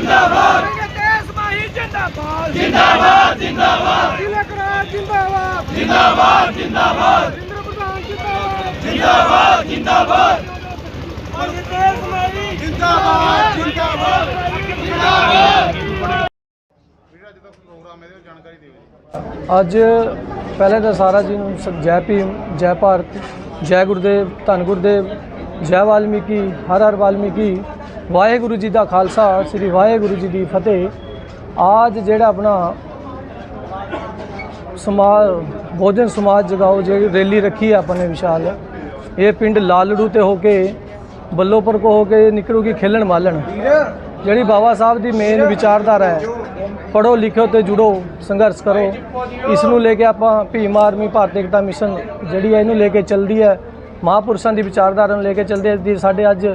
ਜਿੰਦਾਬਾਦ। ਦੇਸ਼ ਮਾਹੀ ਜਿੰਦਾਬਾਦ। ਜਿੰਦਾਬਾਦ ਜਿੰਦਾਬਾਦ। ਤਿਲਕ ਰਾਜ ਜਿੰਦਾਬਾਦ। ਜਿੰਦਾਬਾਦ ਜਿੰਦਾਬਾਦ। ਇੰਦਰ ਪ੍ਰਧਾਨ ਜਿੰਦਾਬਾਦ। ਜਿੰਦਾਬਾਦ ਜਿੰਦਾਬਾਦ। ਦੇਸ਼ ਮਾਹੀ ਜਿੰਦਾਬਾਦ ਜਿੰਦਾਬਾਦ। ਜਿੰਦਾਬਾਦ। ਜਿਹੜਾ ਅੱਜ ਦਾ ਪ੍ਰੋਗਰਾਮ ਹੈ ਇਹਦੀ ਜਾਣਕਾਰੀ ਦਿਓ ਜੀ ਅੱਜ ਪਹਿਲੇ ਤਾਂ ਸਾਰਾ ਜੀ ਨੂੰ ਜੈ ਭੀਮ ਜੈ ਭਾਰਤ ਜੈ ਗੁਰਦੇਵ ਧੰਨ ਗੁਰਦੇਵ ਜੈ ਵਾਲਮੀਕੀ ਹਰ ਹਰ ਵਾਲਮੀਕੀ। ਵਾਹਿਗੁਰੂ ਜੀ ਦਾ ਖਾਲਸਾ, ਸ੍ਰੀ ਵਾਹਿਗੁਰੂ ਜੀ ਦੀ ਫਤਿਹ। ਆਜ ਜਿਹੜਾ ਆਪਣਾ ਸਮਾਜ, ਭੋਜਨ ਸਮਾਜ ਜਗਾਓ ਜਿਹੜੀ ਰੈਲੀ ਰੱਖੀ ਹੈ ਆਪਾਂ ਨੇ ਵਿਸ਼ਾਲ, ਇਹ ਪਿੰਡ ਲਾਲੜੂ ਤੇ ਹੋ ਕੇ, ਬੱਲੋਪੁਰ ਕੋ ਹੋ ਕੇ ਨਿਕਲੂਗੀ ਖੇਲਣ ਮਾਲਣ। ਜਿਹੜੀ ਬਾਬਾ ਸਾਹਿਬ ਦੀ ਮੇਨ ਵਿਚਾਰਧਾਰਾ ਹੈ ਪੜੋ ਲਿਖੋ ਤੇ ਜੁੜੋ, ਸੰਘਰਸ਼ ਕਰੋ। ਇਸ ਨੂੰ ਲੈ ਕੇ ਆਪਾਂ ਭੀਮ ਆਰਮੀ ਭਾਰਤ ਏਕਤਾ ਮਿਸ਼ਨ ਜਿਹੜੀ ਹੈ, ਇਹਨੂੰ ਲੈ ਕੇ ਚੱਲਦੀ ਹੈ। ਮਹਾਪੁਰਸ਼ਾਂ ਦੀ ਵਿਚਾਰਧਾਰਾ ਨੂੰ ਲੈ ਕੇ ਚੱਲਦੇ ਦੀ ਸਾਡੇ ਅੱਜ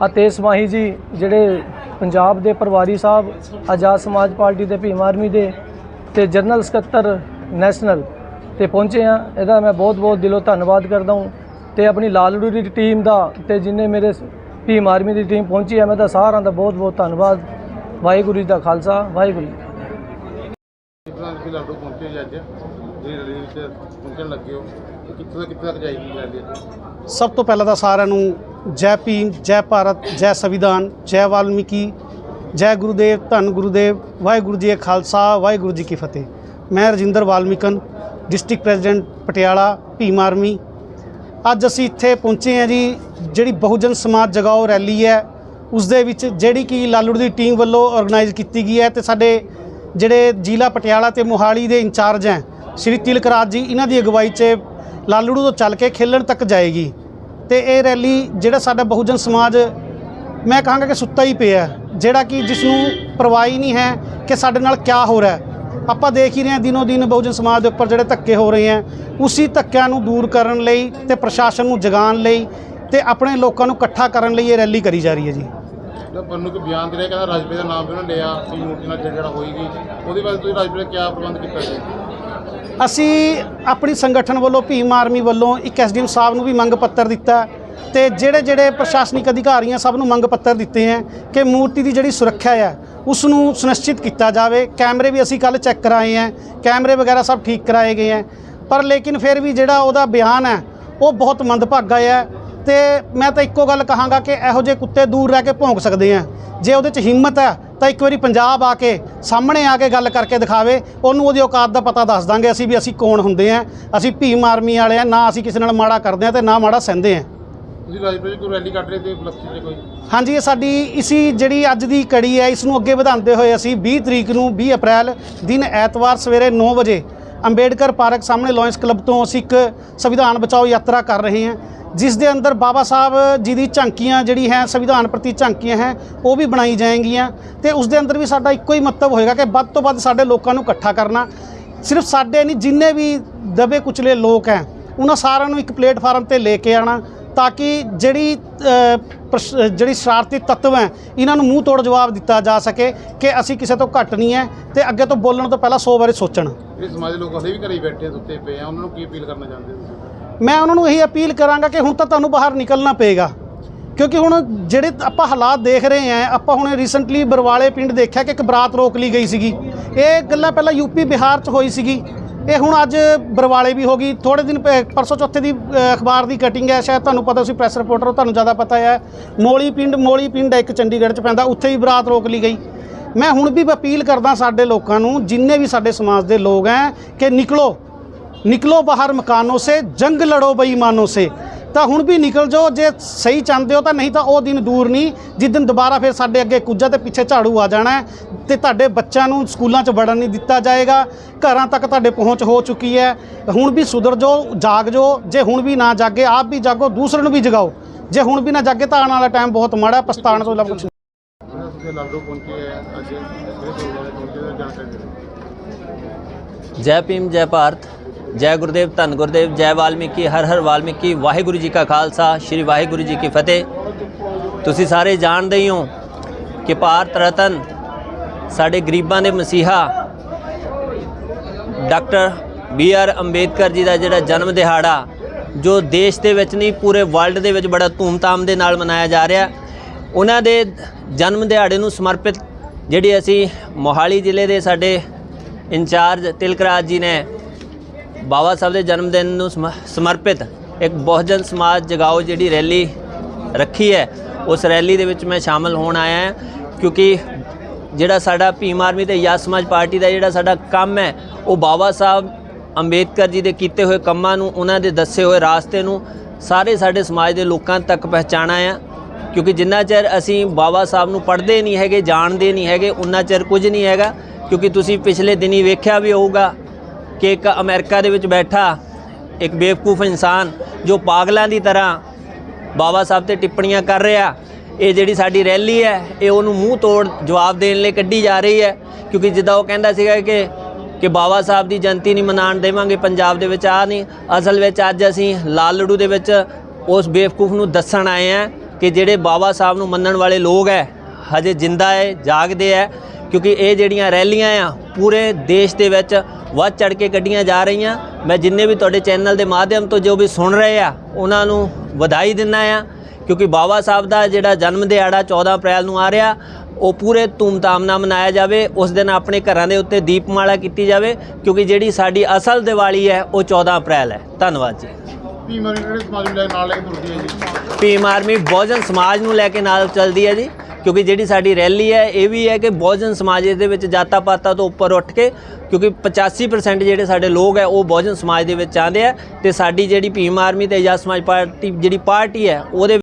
ਅਤੇ ਮਾਹੀ ਜੀ ਜਿਹੜੇ ਪੰਜਾਬ ਦੇ ਪਰਿਵਾਰੀ ਸਾਹਿਬ, ਆਜ਼ਾਦ ਸਮਾਜ ਪਾਰਟੀ ਦੇ ਭੀਮ ਆਰਮੀ ਦੇ ਤੇ ਜਨਰਲ ਸਕੱਤਰ ਨੈਸ਼ਨਲ ਤੇ ਪਹੁੰਚੇ ਆ ਇਹਦਾ ਮੈਂ ਬਹੁਤ ਬਹੁਤ ਦਿਲੋਂ ਧੰਨਵਾਦ ਕਰਦਾ ਹਾਂ ਤੇ ਆਪਣੀ ਲਾਲੜੂ ਦੀ ਟੀਮ ਦਾ ਤੇ ਜਿੰਨੇ ਮੇਰੇ ਭੀਮ ਆਰਮੀ ਦੀ ਟੀਮ ਪਹੁੰਚੀ ਹੈ, ਮੈਂ ਤਾਂ ਸਾਰਿਆਂ ਦਾ ਬਹੁਤ ਬਹੁਤ ਧੰਨਵਾਦ। ਵਾਹਿਗੁਰੂ ਜੀ ਦਾ ਖਾਲਸਾ, ਵਾਹਿਗੁਰੂ ਜੀ ਕੀ ਪਹੁੰਚੇ ਅੱਜ ਜਿਹੜੀ ਰੈਲੀ ਵਿੱਚ ਪਹੁੰਚਣ ਲੱਗੇ ਹੋ ਕਿੱਥੇ ਤੱਕ ਜਾਏਗੀ ਰੈਲੀ ਸਭ ਤੋਂ ਪਹਿਲਾਂ ਤਾਂ ਸਾਰਿਆਂ ਨੂੰ ਜੈ ਭੀਮ, ਜੈ ਭਾਰਤ, ਜੈ ਸੰਵਿਧਾਨ, ਜੈ ਵਾਲਮੀਕੀ, ਜੈ ਗੁਰੂਦੇਵ, ਧੰਨ ਗੁਰੂਦੇਵ, ਵਾਹਿਗੁਰੂ ਜੀ ਖਾਲਸਾ, ਵਾਹਿਗੁਰੂ ਜੀ ਕੀ ਫਤਿਹ। ਮੈਂ Rajinder Valmikan, district president Patiala, Bhim army. ਅੱਜ ਅਸੀਂ ਇੱਥੇ ਪਹੁੰਚੇ ਹਾਂ ਜੀ, ਜਿਹੜੀ ਬਹੁਜਨ ਸਮਾਜ ਜਗਾਓ ਰੈਲੀ ਹੈ ਉਸ ਦੇ ਵਿੱਚ ਜਿਹੜੀ ਕਿ ਲਾਲੜੂ ਦੀ ਟੀਮ ਵੱਲੋਂ ਆਰਗੇਨਾਈਜ਼ ਕੀਤੀ ਗਈ ਹੈ ਤੇ ਸਾਡੇ ਜਿਹੜੇ ਜ਼ਿਲ੍ਹਾ ਪਟਿਆਲਾ ਤੇ ਮੋਹਾਲੀ ਦੇ ਇੰਚਾਰਜ ਹੈ, ਸ਼੍ਰੀ ਤਿਲਕ ਰਾਜ ਜੀ, ਇਹਨਾਂ ਦੀ ਅਗਵਾਈ 'ਚ ਲਾਲੜੂ ਤੋਂ ਚੱਲ ਕੇ ਖੇਲਣ ਤੱਕ ਜਾਏਗੀ। ਤੇ ਇਹ ਰੈਲੀ ਜਿਹੜਾ ਸਾਡਾ ਬਹੁਜਨ ਸਮਾਜ, ਮੈਂ ਕਹਾਂਗਾ ਕਿ ਸੁੱਤਾ ਹੀ ਪਿਆ ਜਿਹੜਾ ਕਿ ਜਿਸ ਨੂੰ ਪਰਵਾਹ ਹੀ ਨਹੀਂ ਹੈ ਕਿ ਸਾਡੇ ਨਾਲ ਕੀ ਹੋ ਰਿਹਾ ਆਪਾਂ ਦੇਖ ਹੀ ਰਹੇ ਹਾਂ ਦਿਨੋ ਦਿਨ ਬਹੁਜਨ ਸਮਾਜ ਦੇ ਉੱਪਰ ਜਿਹੜੇ ਧੱਕੇ ਹੋ ਰਹੇ ਹੈ, ਉਸੇ ਧੱਕਿਆਂ ਨੂੰ ਦੂਰ ਕਰਨ ਲਈ ਤੇ ਪ੍ਰਸ਼ਾਸਨ ਨੂੰ ਜਗਾਉਣ ਲਈ ਤੇ ਆਪਣੇ ਲੋਕਾਂ ਨੂੰ ਇਕੱਠਾ ਕਰਨ ਲਈ ਇਹ ਰੈਲੀ ਕਰੀ ਜਾ ਰਹੀ ਹੈ ਜੀ। ਪੰਨੂ ਕੋ ਬਿਆਨ ਦੇ ਰਿਹਾ, ਕਹਿੰਦਾ ਰਾਜਪੇ ਦਾ ਨਾਮ ਵੀ ਉਹਨਾਂ ਲਿਆ ਸੀ ਮੂਰਤੀ ਨਾਲ ਜਿਹੜਾ ਹੋਏਗੀ ਉਹਦੇ ਬਾਰੇ ਤੁਸੀਂ ਰਾਜਪੇ ਦਾ ਕੀ ਪ੍ਰਬੰਧ ਕੀਤਾ ਜੀ? ਅਸੀਂ ਆਪਣੀ ਸੰਗਠਨ ਵੱਲੋਂ, ਭੀਮ ਆਰਮੀ ਵੱਲੋਂ ਇੱਕ ਐਸਡੀਐਮ ਸਾਹਿਬ ਨੂੰ ਵੀ ਮੰਗ ਪੱਤਰ ਦਿੱਤਾ ਤੇ ਜਿਹੜੇ ਜਿਹੜੇ ਪ੍ਰਸ਼ਾਸਨਿਕ ਅਧਿਕਾਰੀਆਂ ਸਭ ਨੂੰ ਮੰਗ ਪੱਤਰ ਦਿੱਤੇ ਹੈ ਕਿ ਮੂਰਤੀ ਦੀ ਜਿਹੜੀ ਸੁਰੱਖਿਆ ਹੈ ਉਸ ਨੂੰ ਸੁਨਿਸ਼ਚਿਤ ਕੀਤਾ ਜਾਵੇ। ਕੈਮਰੇ ਵੀ ਅਸੀਂ ਕੱਲ ਚੈੱਕ ਕਰਾਏ ਹੈ, ਕੈਮਰੇ ਵਗੈਰਾ ਸਭ ਠੀਕ ਕਰਾਏ ਗਏ ਹੈ। ਪਰ ਲੇਕਿਨ ਫਿਰ ਵੀ ਜਿਹੜਾ ਉਹਦਾ ਬਿਆਨ ਹੈ, ਉਹ ਬਹੁਤ ਮੰਦਭਾਗਾ ਹੈ ਤੇ ਮੈਂ ਤਾਂ ਇੱਕੋ ਗੱਲ ਕਹਾਂਗਾ ਕਿ ਇਹੋ ਜਿਹੇ ਕੁੱਤੇ ਦੂਰ ਰਹਿ ਕੇ ਭੌਂਕ ਸਕਦੇ ਆ ਜੇ ਉਹਦੇ 'ਚ ਹਿੰਮਤ ਹੈ ਤਾਂ ਇੱਕ ਵਾਰੀ ਪੰਜਾਬ ਆ ਕੇ ਸਾਹਮਣੇ ਆ ਕੇ ਗੱਲ ਕਰਕੇ ਦਿਖਾਵੇ ਉਹਨੂੰ ਉਹਦੀ ਔਕਾਤ ਦਾ ਪਤਾ ਦੱਸ ਦਾਂਗੇ ਅਸੀਂ ਵੀ ਅਸੀਂ ਕੌਣ ਹੁੰਦੇ ਆ ਅਸੀਂ ਭੀਮ ਆਰਮੀ ਵਾਲੇ ਆ ਨਾ ਅਸੀਂ ਕਿਸੇ ਨਾਲ ਮਾੜਾ ਕਰਦੇ ਆ ਤੇ ਨਾ ਮਾੜਾ ਸਹਿੰਦੇ ਆ। ਤੁਸੀਂ ਰਾਜਪੇ 'ਚ ਕੋਈ ਰੈਲੀ ਕੱਢ ਰਹੇ ਤੇ ਉਪਲਕਸ਼ੀ 'ਚ ਕੋਈ? ਹਾਂਜੀ ਇਹ ਸਾਡੀ ਇਸੀ ਜਿਹੜੀ ਅੱਜ ਦੀ ਕੜੀ ਹੈ ਇਸ ਨੂੰ ਅੱਗੇ ਵਧਾਉਂਦੇ ਹੋਏ ਅਸੀਂ 20 ਤਰੀਕ ਨੂੰ 20 ਅਪ੍ਰੈਲ ਦਿਨ ਐਤਵਾਰ ਸਵੇਰੇ 9 ਵਜੇ ਅੰਬੇਡਕਰ ਪਾਰਕ ਸਾਹਮਣੇ ਲਾਇੰਸ ਕਲੱਬ ਤੋਂ ਅਸੀਂ ਇੱਕ ਸੰਵਿਧਾਨ ਬਚਾਓ ਯਾਤਰਾ ਕਰ ਰਹੇ ਹਾਂ, ਜਿਸ ਦੇ ਅੰਦਰ ਬਾਬਾ ਸਾਹਿਬ ਜੀ ਦੀ ਝਾਂਕੀਆਂ ਜਿਹੜੀ ਹੈ, ਸੰਵਿਧਾਨ ਪ੍ਰਤੀ ਝਾਂਕੀਆਂ ਹੈ, ਉਹ ਵੀ ਬਣਾਈ ਜਾਣਗੀਆਂ ਤੇ ਉਸ ਦੇ ਅੰਦਰ ਵੀ ਸਾਡਾ ਇੱਕੋ ਹੀ ਮਤਲਬ ਹੋਏਗਾ ਕਿ ਵੱਧ ਤੋਂ ਵੱਧ ਸਾਡੇ ਲੋਕਾਂ ਨੂੰ ਇਕੱਠਾ ਕਰਨਾ। ਸਿਰਫ ਸਾਡੇ ਨਹੀਂ, ਜਿੰਨੇ ਵੀ ਦਬੇ ਕੁਚਲੇ ਲੋਕ ਹੈ, ਉਹਨਾਂ ਸਾਰਿਆਂ ਨੂੰ ਇੱਕ ਪਲੇਟਫਾਰਮ ਤੇ ਲੈ ਕੇ ਆਣਾ ਤਾਂ ਕਿ ਜਿਹੜੀ ਜਿਹੜੀ ਸ਼ਰਾਰਤੀ ਤੱਤਵ ਹੈ ਇਹਨਾਂ ਨੂੰ ਮੂੰਹ ਤੋੜ ਜਵਾਬ ਦਿੱਤਾ ਜਾ ਸਕੇ ਕਿ ਅਸੀਂ ਕਿਸੇ ਤੋਂ ਘੱਟ ਨਹੀਂ ਹੈ ਤੇ ਅੱਗੇ ਤੋਂ ਬੋਲਣ ਤੋਂ ਪਹਿਲਾਂ 100 ਵਾਰੀ ਸੋਚਣ। ਜਿਹੜੇ ਸਮਾਜ ਦੇ ਲੋਕ ਹਲੇ ਵੀ ਘਰੇ ਬੈਠੇ ਆ, ਸੁੱਤੇ ਪਏ ਆ। ਉਹਨਾਂ ਨੂੰ ਕੀ ਅਪੀਲ ਕਰਨਾ ਚਾਹੁੰਦੇ ਤੁਸੀਂ? ਮੈਂ ਉਹਨਾਂ ਨੂੰ ਇਹੀ ਅਪੀਲ ਕਰਾਂਗਾ ਕਿ ਹੁਣ ਤਾਂ ਤੁਹਾਨੂੰ ਬਾਹਰ ਨਿਕਲਣਾ ਪਏਗਾ। ਕਿਉਂਕਿ ਹੁਣ ਜਿਹੜੇ ਆਪਾਂ ਹਾਲਾਤ ਦੇਖ ਰਹੇ ਹਾਂ ਆਪਾਂ ਹੁਣ ਰੀਸੈਂਟਲੀ ਬਰਵਾਲੇ ਪਿੰਡ ਦੇਖਿਆ ਕਿ ਇੱਕ ਬਰਾਤ ਰੋਕ ਲਈ ਗਈ ਸੀਗੀ। ਇਹ ਗੱਲਾਂ ਪਹਿਲਾਂ ਯੂਪੀ ਬਿਹਾਰ 'ਚ ਹੋਈ ਸੀਗੀ। ਇਹ ਹੁਣ ਅੱਜ ਬਰਵਾਲੇ ਵੀ ਹੋ ਗਈ। ਥੋੜੇ ਦਿਨ ਪ- ਪਰਸੋਂ ਚੌਥੇ ਦੀ ਅਖਬਾਰ ਦੀ ਕਟਿੰਗ ਹੈ। ਸ਼ਾਇਦ ਤੁਹਾਨੂੰ ਪਤਾ ਸੀ ਪ੍ਰੈਸ ਰਿਪੋਰਟਰ ਹੋ, ਤੁਹਾਨੂੰ ਜ਼ਿਆਦਾ ਪਤਾ ਹੈ। ਮੋਲੀ ਪਿੰਡ ਮੋਲੀ ਪਿੰਡ ਇੱਕ ਚੰਡੀਗੜ੍ਹ 'ਚ ਪੈਂਦਾ। ਉੱਥੇ ਹੀ ਬਰਾਤ ਰੋਕ ਲਈ ਗਈ। ਮੈਂ ਹੁਣ ਵੀ ਅਪੀਲ ਕਰਦਾ ਸਾਡੇ ਲੋਕਾਂ ਨੂੰ, ਜਿੰਨੇ ਵੀ ਸਾਡੇ ਸਮਾਜ ਦੇ ਲੋਕ ਹੈ, ਕਿ ਨਿਕਲੋ। ਨਿਕਲੋ ਬਾਹਰ ਮਕਾਨੋਂ ਸੇ, ਜੰਗ ਲੜੋ ਬੇਈਮਾਨੋਂ ਸੇ। ਤਾਂ ਹੁਣ ਵੀ ਨਿਕਲ ਜਾਓ ਜੇ ਸਹੀ ਚਾਹੁੰਦੇ ਹੋ ਤਾਂ ਨਹੀਂ ਤਾਂ ਉਹ ਦਿਨ ਦੂਰ ਨਹੀਂ। ਜਿਸ ਦਿਨ ਦੁਬਾਰਾ ਫਿਰ ਸਾਡੇ ਅੱਗੇ ਕੁੱਜਾ ਤੇ ਪਿੱਛੇ ਝਾੜੂ ਆ ਜਾਣਾ ਹੈ ਤੇ ਤੁਹਾਡੇ ਬੱਚਿਆਂ ਨੂੰ ਸਕੂਲਾਂ 'ਚ ਵੜਨ ਨਹੀਂ ਦਿੱਤਾ ਜਾਏਗਾ। ਘਰਾਂ ਤੱਕ ਤੁਹਾਡੇ ਪਹੁੰਚ ਹੋ ਚੁੱਕੀ ਹੈ। ਹੁਣ ਵੀ ਸੁਧਰ ਜਾਓ ਜਾਗ ਜਾਓ। ਜੇ ਹੁਣ ਵੀ ਨਾ ਜਾਗੇ ਆਪ ਵੀ ਜਾਗੋ ਦੂਸਰਿਆਂ ਨੂੰ ਵੀ ਜਗਾਓ। ਜੇ ਹੁਣ ਵੀ ਨਾ ਜਾਗੇ ਤਾਂ ਆਉਣ ਵਾਲਾ ਟਾਈਮ ਬਹੁਤ ਮਾੜਾ ਹੈ, ਤੋਂ ਇਲਾਵਾ ਜੈ ਭੀਮ ਜੈ ਭਾਰਤ। ਜੈ ਗੁਰਦੇਵ ਧੰਨ ਗੁਰਦੇਵ ਜੈ ਵਾਲਮੀਕੀ ਹਰ ਹਰ ਵਾਲਮੀਕੀ ਵਾਹਿਗੁਰੂ ਜੀ ਕਾ ਖਾਲਸਾ ਸ੍ਰੀ ਵਾਹਿਗੁਰੂ ਜੀ ਕੀ ਫਤਿਹ ਤੁਸੀਂ ਸਾਰੇ ਜਾਣਦੇ ਹੀ ਹੋ ਕਿ ਭਾਰਤ ਰਤਨ ਸਾਡੇ ਗਰੀਬਾਂ ਦੇ ਮਸੀਹਾ doctor B R Ambedkar ji ਦਾ ਜਿਹੜਾ ਜਨਮ ਦਿਹਾੜਾ ਜੋ ਦੇਸ਼ ਦੇ ਵਿੱਚ ਨਹੀਂ ਪੂਰੇ ਵਰਲਡ ਦੇ ਵਿੱਚ ਬੜਾ ਧੂਮਧਾਮ ਦੇ ਨਾਲ ਮਨਾਇਆ ਜਾ ਰਿਹਾ ਉਹਨਾਂ ਦੇ ਜਨਮ ਦਿਹਾੜੇ ਨੂੰ ਸਮਰਪਿਤ ਜਿਹੜੀ ਅਸੀਂ ਮੋਹਾਲੀ ਜ਼ਿਲ੍ਹੇ ਦੇ ਸਾਡੇ ਇੰਚਾਰਜ ਤਿਲਕਰਾਜ ਜੀ ਨੇ ਬਾਬਾ ਸਾਹਿਬ ਦੇ ਜਨਮ ਦਿਨ ਨੂੰ ਸਮ- ਸਮਰਪਿਤ ਇੱਕ ਬਹੁਜਨ ਸਮਾਜ ਜਗਾਓ ਜਿਹੜੀ ਰੈਲੀ ਰੱਖੀ ਹੈ, ਉਸ ਰੈਲੀ ਦੇ ਵਿੱਚ ਮੈਂ ਸ਼ਾਮਲ ਹੋਣ ਆਇਆ ਹਾਂ, ਕਿਉਂਕਿ ਜਿਹੜਾ ਸਾਡਾ ਭੀਮ ਆਰਮੀ ਤੇ ਯਾ ਸਮਾਜ ਪਾਰਟੀ ਦਾ ਜਿਹੜਾ ਸਾਡਾ ਕੰਮ ਹੈ, ਉਹ ਬਾਬਾ ਸਾਹਿਬ ਅੰਬੇਦਕਰ ਜੀ ਦੇ ਕੀਤੇ ਹੋਏ ਕੰਮਾਂ ਨੂੰ, ਉਹਨਾਂ ਦੇ ਦੱਸੇ ਹੋਏ ਰਾਸਤੇ ਨੂੰ ਸਾਰੇ ਸਾਡੇ ਸਮਾਜ ਦੇ ਲੋਕਾਂ ਤੱਕ ਪਹੁੰਚਾਉਣਾ ਆ ਕਿਉਂਕਿ ਜਿੰਨਾ ਚਿਰ ਅਸੀਂ ਬਾਬਾ ਸਾਹਿਬ ਨੂੰ ਪੜ੍ਹਦੇ ਨਹੀਂ ਹੈਗੇ, ਜਾਣਦੇ ਨਹੀਂ ਹੈਗੇ, ਉਨਾ ਚਿਰ ਕੁਝ ਨਹੀਂ ਹੈਗਾ, ਕਿਉਂਕਿ ਤੁਸੀਂ ਪਿਛਲੇ ਦਿਨੀ ਵੇਖਿਆ ਵੀ ਹੋਊਗਾ ਕਿ ਇੱਕ ਅਮਰੀਕਾ ਦੇ ਵਿੱਚ ਬੈਠਾ ਇੱਕ ਬੇਵਕੂਫ ਇਨਸਾਨ ਜੋ ਪਾਗਲਾਂ ਦੀ ਤਰ੍ਹਾਂ ਬਾਬਾ ਸਾਹਿਬ ਤੇ ਟਿੱਪਣੀਆਂ ਕਰ ਰਿਹਾ, ਇਹ ਜਿਹੜੀ ਸਾਡੀ ਰੈਲੀ ਹੈ, ਇਹ ਉਹਨੂੰ ਮੂੰਹ ਤੋੜ ਜਵਾਬ ਦੇਣ ਲਈ ਕੱਢੀ ਜਾ ਰਹੀ ਹੈ, ਕਿਉਂਕਿ ਜਿੱਦਾਂ ਉਹ ਕਹਿੰਦਾ ਸੀਗਾ ਕਿ ਕਿ ਬਾਬਾ ਸਾਹਿਬ ਦੀ ਜਯੰਤੀ ਨਹੀਂ ਮਨਾਉਣ ਦੇਵਾਂਗੇ, ਪੰਜਾਬ ਦੇ ਵਿੱਚ ਆ ਨਹੀਂ, ਅਸਲ ਵਿੱਚ ਅੱਜ ਅਸੀਂ ਲਾਲ ਲੜੂ ਦੇ ਵਿੱਚ ਉਸ ਬੇਵਕੂਫ ਨੂੰ ਦੱਸਣ ਆਏ ਆ ਕਿ ਜਿਹੜੇ ਬਾਬਾ ਸਾਹਿਬ ਨੂੰ ਮੰਨਣ ਵਾਲੇ ਲੋਕ ਹੈ ਹਜੇ ਜਿੰਦਾ ਹੈ ਜਾਗਦੇ ਹੈ ਕਿਉਂਕਿ ਇਹ ਜਿਹੜੀਆਂ ਰੈਲੀਆਂ ਆ ਪੂਰੇ ਦੇਸ਼ ਦੇ ਵਿੱਚ ਵੱਧ ਚੜ ਕੇ ਕੱਢੀਆਂ ਜਾ ਰਹੀਆਂ। ਮੈਂ ਜਿੰਨੇ ਵੀ ਤੁਹਾਡੇ ਚੈਨਲ ਦੇ ਮਾਧਿਅਮ ਤੋਂ ਜੋ ਵੀ ਸੁਣ ਰਹੇ ਆ ਉਹਨਾਂ ਨੂੰ ਵਧਾਈ ਦਿੰਦਾ ਆ ਕਿਉਂਕਿ ਬਾਬਾ ਸਾਹਿਬ ਦਾ ਜਿਹੜਾ ਜਨਮ ਦਿਹਾੜਾ 14 ਅਪ੍ਰੈਲ ਨੂੰ ਆ ਰਿਹਾ ਉਹ ਪੂਰੇ ਧੂਮਧਾਮ ਨਾਲ ਮਨਾਇਆ ਜਾਵੇ। ਉਸ ਦਿਨ ਆਪਣੇ ਘਰਾਂ ਦੇ ਉੱਤੇ ਦੀਪਮਾਲਾ ਕੀਤੀ ਜਾਵੇ ਕਿਉਂਕਿ ਜਿਹੜੀ ਸਾਡੀ ਅਸਲ ਦੀਵਾਲੀ ਹੈ ਉਹ 14 ਅਪ੍ਰੈਲ ਹੈ। ਧੰਨਵਾਦ ਜੀ। ਭੀਮ ਆਰਮੀ ਕਿਹੜੇ ਸਮਾਜ ਨੂੰ ਲੈ ਨਾਲ ਲੈ ਕੇ ਤੁਰਦੀ ਹੈ ਜੀ। ਭੀਮ ਆਰਮੀ ਬਹੁਜਨ ਸਮਾਜ ਨੂੰ ਲੈ ਕੇ ਨਾਲ ਚੱਲਦੀ ਹੈ ਜੀ। ਕਿਉਂਕਿ ਜਿਹੜੀ ਸਾਡੀ ਰੈਲੀ ਹੈ, ਇਹ ਵੀ ਹੈ ਕਿ ਬਹੁਜਨ ਸਮਾਜ ਦੇ ਵਿੱਚ ਜਾਤਾਂ ਪਾਤਾਂ ਤੋਂ ਉੱਪਰ ਉੱਠ ਕੇ, ਕਿਉਂਕਿ 85% ਜਿਹੜੇ ਸਾਡੇ ਲੋਕ ਹੈ, ਉਹ ਬਹੁਜਨ ਸਮਾਜ ਦੇ ਵਿੱਚ ਆਉਂਦੇ ਆ ਤੇ ਸਾਡੀ ਜਿਹੜੀ ਭੀਮ ਆਰਮੀ ਤੇ ਆਜ਼ਾਦ ਸਮਾਜ ਪਾਰਟੀ, ਜਿਹੜੀ ਪਾਰਟੀ ਹੈ, ਉਹਦੇ